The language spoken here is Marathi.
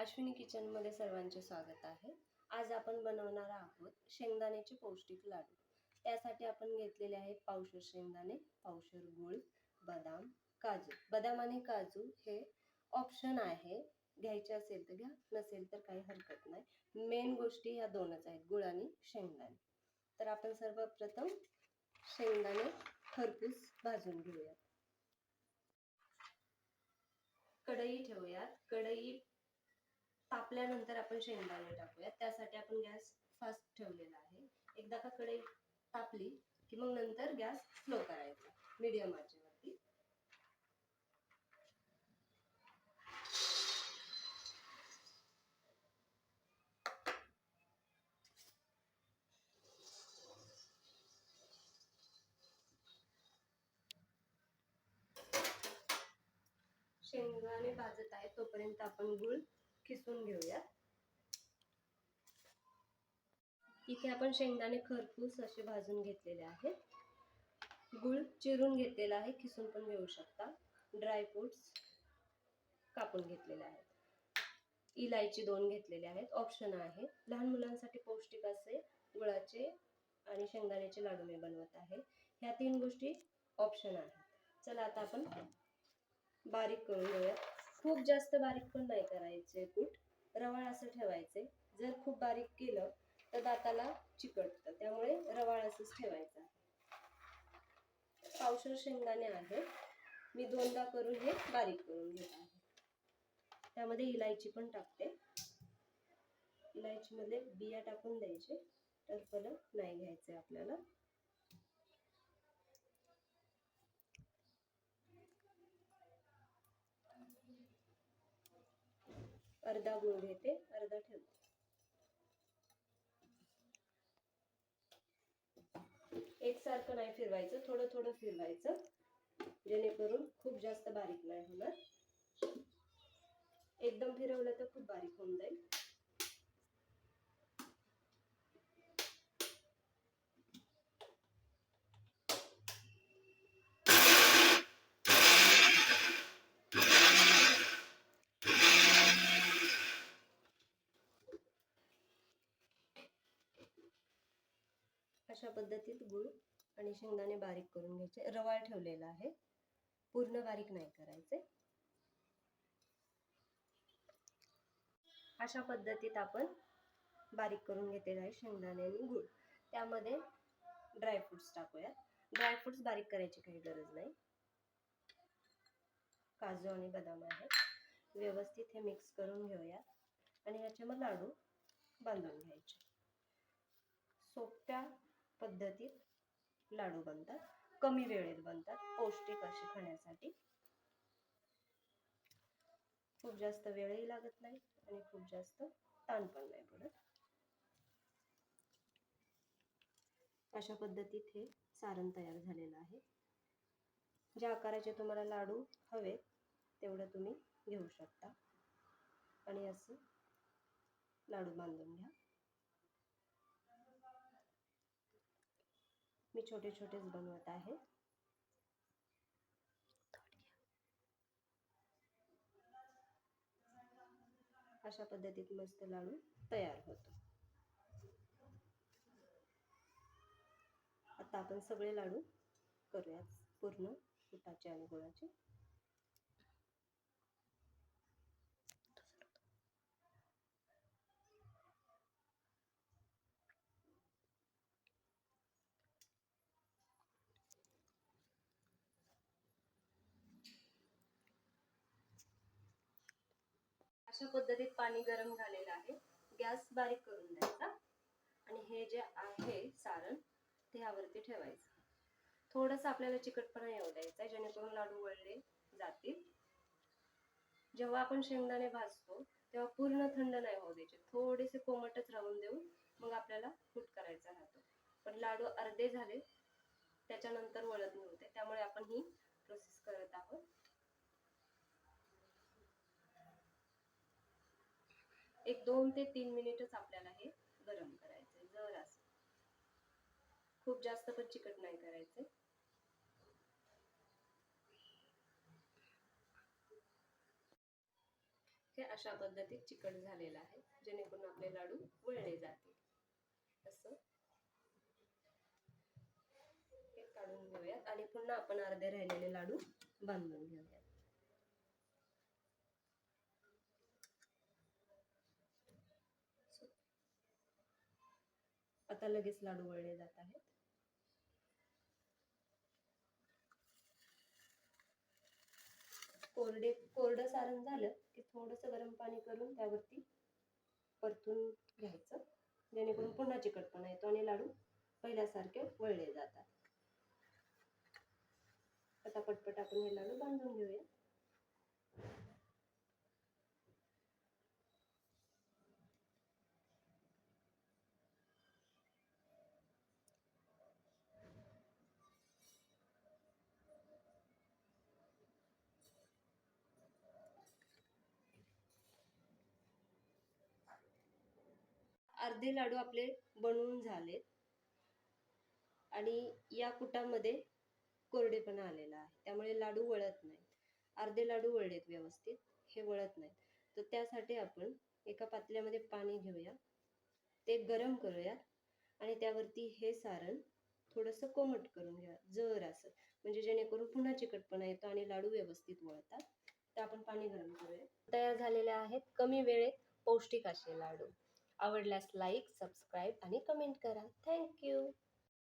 अश्विनी किचनमध्ये सर्वांचे स्वागत आहे. आज आपण बनवणार आहोत शेंगदाण्याचे पौष्टिक लाडू. त्यासाठी आपण घेतलेले आहे पावशर शेंगदाणे पावशर गूळ बदाम काजू. बदाम आणि काजू हे ऑप्शन आहे. घ्यायचे असेल तर घ्या नसेल तर काही हरकत नाही. मेन गोष्टी ह्या दोनच आहेत गुळ आणि शेंगदाणे. तर आपण सर्वप्रथम शेंगदाणे खरपूस भाजून घेऊयात. कढई ठेवूयात. कढई तापल्यानंतर आपण शेंगदाणे टाकूयात. त्यासाठी आपण गॅस फास्ट ठेवलेला आहे. एकदा का कडे तापली की मग नंतर गॅस स्लो करायचा मीडियम आचेवरती. शेंगदाणे भाजत आहे तोपर्यंत आपण गुळ किसून घेऊया इथे आपण शेंगदाणे खरपूस असे भाजून घेतलेले आहेत. गुळ चिरून घेतलेला आहे किसून पण घेऊ शकता. ड्रायफ्रुट्स कापून घेतलेले आहेत. इलायची दोन घेतलेले आहेत ऑप्शन आहे. लहान मुलांसाठी पौष्टिक असे गुळाचे आणि शेंगदाण्याचे लाडू मी बनवत आहे. ह्या तीन गोष्टी ऑप्शन आहेत. चला आता आपण बारीक करून घेऊयात. खूप जास्त बारीक पण नाही करायचे कूट. रवाळ असं ठेवायचे. जर खूप बारीक केलं तर दाताला चिकटतं. त्यामुळे रवाळ असंच ठेवायचं. पावशर शेंगदाणे आहे मी दोनदा करून हे बारीक करून घेत आहे. त्यामध्ये इलायची पण टाकते. इलायचीमध्ये बिया टाकून द्यायचे. टरफलं नाही घ्यायचे आपल्याला. अर्धा गुळ घेते अर्धा ठेवते. एकसारखं नाही फिरवायचं थोडं थोडं फिरवायचं. जेणेकरून खूप जास्त बारीक नाही होणार. एकदम फिरवलं तर खूप बारीक होऊन जाईल. अशा पद्धतीत गुळ आणि शेंगदाणे बारीक करून घ्यायचे. रवाळ ठेवलेला आहे. पूर्ण बारीक नाही करायचे. अशा पद्धतीत आपण बारीक करून घेतलेला आहे शेंगदाणे आणि गुळ. त्यामध्ये ड्रायफ्रुट्स टाकूयात. ड्रायफ्रुट्स बारीक करायची काही गरज नाही. काजू आणि बदाम आहेत. व्यवस्थित हे मिक्स करून घेऊयात. आणि ह्याचे मग लाडू बांधून घ्यायचे. सोप्या पद्धतीत लाडू बनतात. कमी वेळेत बनतात. पौष्टिक असे खाण्यासाठी. खूप जास्त वेळही लागत नाही आणि खूप जास्त ताण पण नाही पडत. अशा पद्धतीत हे सारण तयार झालेलं आहे. ज्या आकाराचे तुम्हाला लाडू हवे तेवढं तुम्ही घेऊ शकता. आणि असं लाडू बांधून घ्या. मी छोटे छोटेच बनवत आहे. अशा पद्धतीत मस्त लाडू तयार होतो. आता आपण सगळे लाडू करूयात. पूर्ण पिठाचे आणि गुळाचे. अशा पद्धतीत पाणी गरम झालेलं आहे. गॅस बारीक करून द्यायचा आणि हे जे आहे सारण ते ह्यावरती ठेवायचं. थोडंसं आपल्याला चिकटपणा येऊ द्यायचा जेणेकरून लाडू वळले जातील. जेव्हा आपण शेंगदाणे भाजतो तेव्हा पूर्ण थंड नाही होऊ द्यायचे. थोडेसे कोमटच राहून देऊन मग आपल्याला फूट करायचा राहतो. पण लाडू अर्धे झाले त्याच्यानंतर वळत नव्हते. त्यामुळे आपण ही प्रोसेस करत आहोत. एक दोन ते तीन मिनिटच आपल्याला हे गरम करायचंय. जर असं. खूप जास्त पण चिकट नाही करायचे हे अशा पद्धतीत चिकट झालेलं आहे जेणेकरून आपले लाडू वळले जातील. असं. हे काढून घेऊयात. आणि पुन्हा आपण अर्धे राहिलेले लाडू बांधून घेऊयात. आता लगेच लाडू वळले जात आहेत. कोरडे कोरडं सारण झालं की थोडंसं गरम पाणी करून त्यावरती परतून घ्यायचं. जेणेकरून पुन्हा चिकटपणा येतो आणि लाडू पहिल्यासारखे वळले जातात. आता पटपट आपण हे लाडू बांधून घेऊया. अर्धे लाडू आपले बनवून झालेत. आणि या कुटामध्ये कोरडेपणा आलेला आहे. त्यामुळे लाडू वळत नाहीत. अर्धे लाडू वळलेत व्यवस्थित. हे वळत नाहीत. तर त्यासाठी आपण एका पातल्यामध्ये पाणी घेऊया. ते गरम करूया आणि त्यावरती हे सारण थोडंसं कोमट करून घ्या. जर असं. म्हणजे जेणेकरून पुन्हा चिकटपणा येतो आणि लाडू व्यवस्थित वळतात. तर आपण पाणी गरम करूया. तयार झालेले आहेत कमी वेळेत पौष्टिक असे लाडू. आवडल्यास लाईक सबस्क्राईब आणि कमेंट करा. Thank you